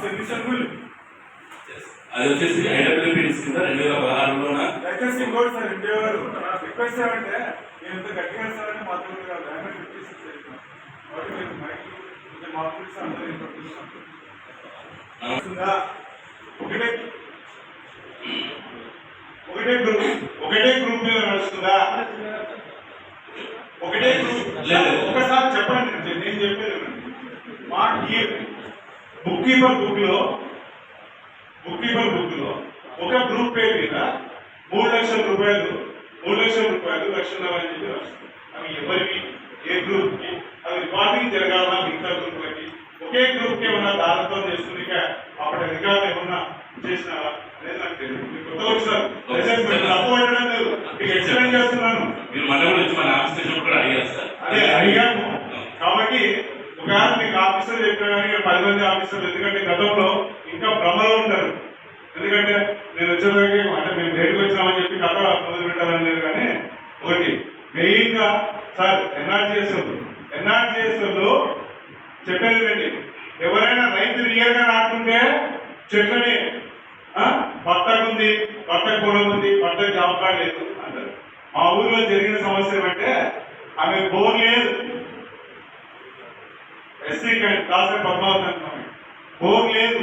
Solution కూడా లేదు. అది వచ్చేసి ఐడబ్ల్యూపీడీస్ కింద రెండు వేల పదహారులోన దయచేసి ఇంకోటి సార్ ఇండియా గారు నా రిక్వెస్ట్ ఏమంటే నేను ఇంత గట్టిగా సారని మాత్రం కాదు ఆయన ఫిఫ్టీ సిక్స్ చెప్పిన కాబట్టి మీరు మైక్ కొంచెం మా గురించి అందరూ ఇన్ఫర్మేషన్ వస్తుందా? ఒకటే ఒకటే గ్రూప్ ఒకటే గ్రూప్ మీద నడుస్తుందా ఒకటే గ్రూప్ లేదు. ఒకసారి చెప్పండి నేను- చెప్పేది. మా ఈ కీపర్ బుక్లో బుక్ కీపర్ బుక్లో ఒక గ్రూప్ పేరు మీద మూడు లక్షల రూపాయలు మూడు లక్షల రూపాయలు లక్షన్నర అని చెప్పి రాస్తుంది అవి ఎవరికి ఏ గ్రూప్కి? అవి రికార్డింగ్ జరగాల మిగతా గ్రూపులకి ఒకే గ్రూప్కి ఏమన్నా దానితో చేస్తుంది అప్పటి రికార్డు ఏమన్నా చేసినారా? అనేది నాకు తెలియదు. మీరు కొత్తగా వచ్చారు దయచేసి మీరు తప్పు పట్టడం లేదు. మీకు ఎక్స్ప్లెయిన్ చేస్తున్నాను. మీరు మళ్ళీ కూడా వచ్చి మన ఆఫీస్ వచ్చినప్పుడు కూడా అడిగారు సార్. అదే అడిగాము. కాబట్టి ఒకవేళ మీకు ఆఫీసర్ చెప్పిన కానీ పది మంది ఆఫీసర్లు ఎందుకంటే గతంలో ఇంకా భ్రమలో ఉంటారు. ఎందుకంటే నేను వచ్చేదానికి అంటే మేము లేట్గా వచ్చామని చెప్పి కథ మొదలు పెట్టాలని లేదు కానీ ఒకటి మెయిన్గా సార్ ఎన్ఆర్జీఎస్ ఎన్ఆర్జీఎస్ చెప్పేది రండి ఎవరైనా రైతు రియల్గా నాటుకుంటే చెట్లని పట్టకుంది పట్ట ఉంది పొలం ఉంది పట్ట జాబ్ కార్డ్ లేదు అంటారు. మా ఊర్లో జరిగిన సమస్య ఏమంటే ఆమె బోర్ లేదు. ఎస్సీ కాసే పద్మావతి అంటున్నాం లేదు.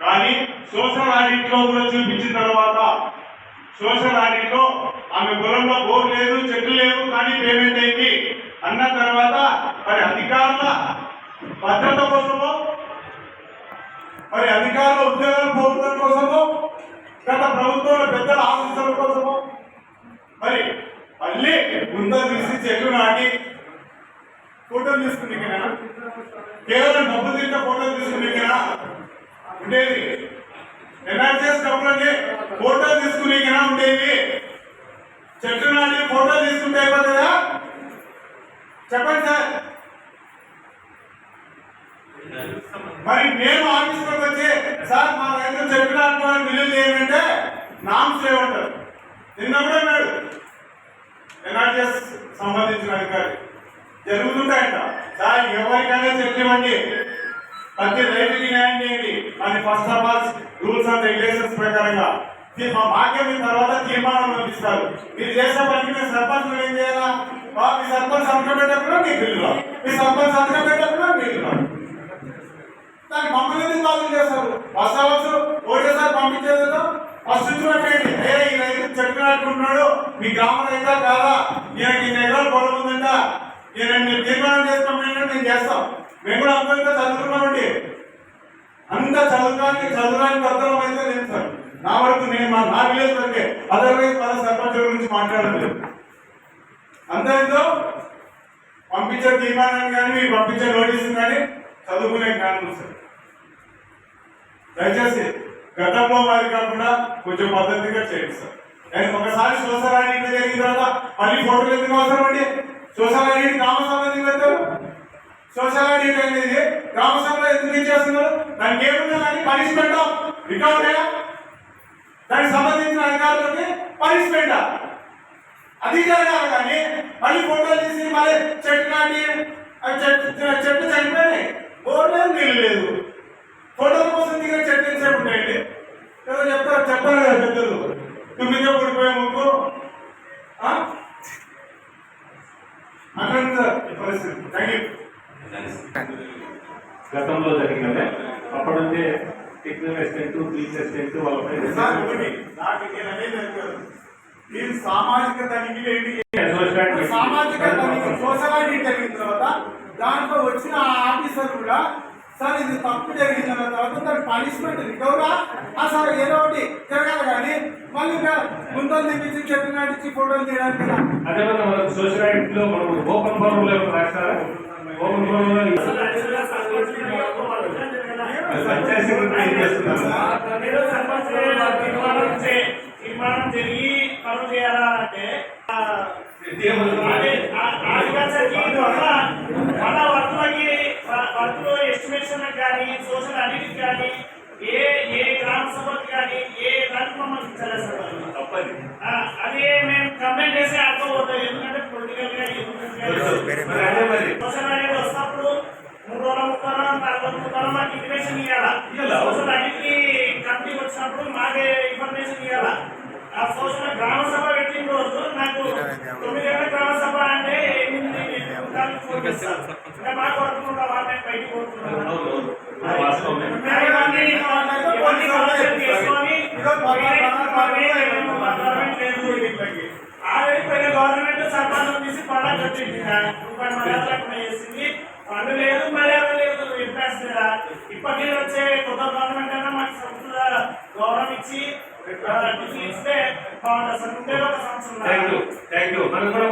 కానీ సోషల్ ఆడిట్లో కూడా చూపించిన తర్వాత సోషల్ ఆడిట్లో ఆమె పొలంలో బోర్ లేదు చెట్లు లేవు కానీ పేమెంట్ అయింది. అన్న తర్వాత మరి అధికారుల భద్రత కోసమో మరి అధికారుల ఉద్యోగాలు పోగొట్టడం కోసమో గత ప్రభుత్వంలో పెద్దల ఆశీస్సుల కోసమో మరి మళ్ళీ ముందు తీసి చెట్లు నాటి ఫోటోలు తీసుకునేకనా కేవలం డబ్బు తింటే ఫోటోలు తీసుకునేకనా ఉండేది. ఎన్ఆర్జీఎస్ డబ్బులని ఫోటోలు తీసుకునేకనా ఉండేది చెట్టు నాటి ఫోటో తీసుకుంటే అయిపోతుందా? చెప్పండి సార్. మరి మేము ఆఫీస్లోకి వచ్చి సార్ మా రైతులు చెట్టు నాటుకోవడానికి బిల్లు చేయాలంటే నామ్స్ లేవంటారు. నిన్న కూడా అన్నాడు. ఎన్ఆర్జీఎస్ సంబంధించిన అధికారి. జరుగుతుంటాయంట. సార్ ఎవరికైనా చెట్లు ప్రతి రైతుకి న్యాయం చేయండి. అని first of all rules and regulations ప్రకారంగా. ఇది మా భాగ్యం మీ తర్వాత తీర్మానం పంపిస్తారు మీరు చేసే పనికి మీరు సర్పంచ్ ఏం చేయాలా? ఆ, మీ సర్పంచ్ సంతకం పెట్టకుండా మీకు బిల్లు మీ సర్పంచ్ సంతకం పెట్టకుండా మీకు దాన్ని మమ్మల్ని ఎందుకు బాధ్యత చేస్తారు? ఫస్ట్ అవర్స్ ఓటేసారి పంపించేదో ఫస్ట్ చూడండి ఏ ఈ రైతు చెట్టు నాటుకుంటున్నాడు. మీ గ్రామం అయితే కాదా? ఈయనకి ఇన్ని ఎకరాలు పొలం ఉందంట. నేను మీరు తీర్మానం చేసుకోమని నేను చేస్తాం. మేము కూడా అందరితో చదువుకున్నామండి అంత చదువుకోవడానికి చదవడానికి అర్థం అయితే లేదు సార్. నా వరకు నేను మా నా విలేజ్ వరకే అదర్వైజ్ మన సర్పంచుల గురించి మాట్లాడలేదు అంతేందో పంపించే తీర్మానాన్ని కానీ మీరు పంపించే నోటీసు కానీ చదువుకునే జ్ఞానం సార్. దయచేసి గతంలో వారి కాకుండా కొంచెం పద్ధతిగా చేయండి సార్. నేను ఒకసారి సోషల్ ఐడీ జరిగిన తర్వాత మళ్ళీ ఫోటోలు ఎందుకు అవసరం అండి? సోషల్ ఐడీ గ్రామ సభ ఎందుకు పెడతారు సోషల్ ఐడీ అనేది గ్రామ సభలో ఎందుకు ఇచ్చేస్తున్నారు? దానికి ఏముందో కానీ పనిష్మెంట్ రికార్డ్ దానికి సంబంధించిన అధికారులకి పనిష్మెంట్ అది జరగాలి కానీ మళ్ళీ ఫోటోలు తీసి మళ్ళీ చెట్టు నాటి చెట్టు చెట్టు చనిపోయినాయి. బోర్ లేదు నీళ్ళు లేదు. ఫోటోల కోసం దిగిన చెట్టు ఎంతసేపు ఉంటాయండి? చెప్తారు చెప్పారు కదా పెద్దలు. తుమ్మితో పడిపోయే ముక్కు ఆ? అట్లా సార్ ఈ పరిస్థితి థ్యాంక్ యూ గతంలో జరిగినదే అప్పటి నుంచే టెక్నికల్ అసిస్టెంట్ ఫీల్డ్ అసిస్టెంట్ వాళ్ళపై మీరు సామాజిక తనిఖీలు సామాజిక తనిఖీ సోషల్ జరిగిన తర్వాత దాంట్లో వచ్చిన ఆ ఆఫీసర్ కూడా సార్ ఇది తప్పు జరిగిన తర్వాత దాని పనిష్మెంట్ రికవరా ఆ సార్ ఏదో ఒకటి జరగాలి కానీ మళ్ళీ ఇంకా ముందు తెప్పించి చెట్టు నాటించి ఫోటోలు తీయడానికి. అదే మనకు సోషల్లో మనం ఓపెన్ ఫోరం లో రాస్తారా? ఓపెన్ ఫోరం లో జరిగి పనులు చేయాలా అంటే ఆ, అదే ఆ- ఆదివాసీకి వల్ల మన వర్తులకి వ- వర్తులు ఎస్టిమేషన్ కానీ సోషల్ అడిట్ కానీ ఏ ఏ గ్రామ సభకి కానీ ఏ దానికి మమ్మల్ని వాళ్ళు. తప్పది. అది మేము కంప్లైంట్ చేసి అర్థమవుతుంది. ఎందుకంటే పొలిటికల్గా సోషల్ అనేది వస్తున్నప్పుడు మూడు రోజుల ముక్కన నాలుగు ముక్కన మాకు ఇన్ఫర్మేషన్ ఇవ్వాలా? సోషల్ అన్నిటికీ కమిటీ వచ్చినప్పుడు మాకే ఇన్ఫర్మేషన్ ఇవ్వాలా ఆ సోషల్ గ్రామ సభ పెట్టిన రోజు నాకు తొమ్మిది గంటల గ్రామ సభ అంటే ఎనిమిది మా కొరకు వాళ్ళని గవర్నమెంట్ సర్కారం తీసి వచ్చింది రూపాయి చేసింది పండు లేదు మర్యాద లేదు చెప్పేస్తారా ఇప్పటికీ వచ్చే కొత్త గవర్నమెంట్ అయినా మాకు సంస్థ గౌరవం ఇచ్చి ఇస్తే బాగుంటుంది సార్ ఉండేది ఒక సంవత్సరం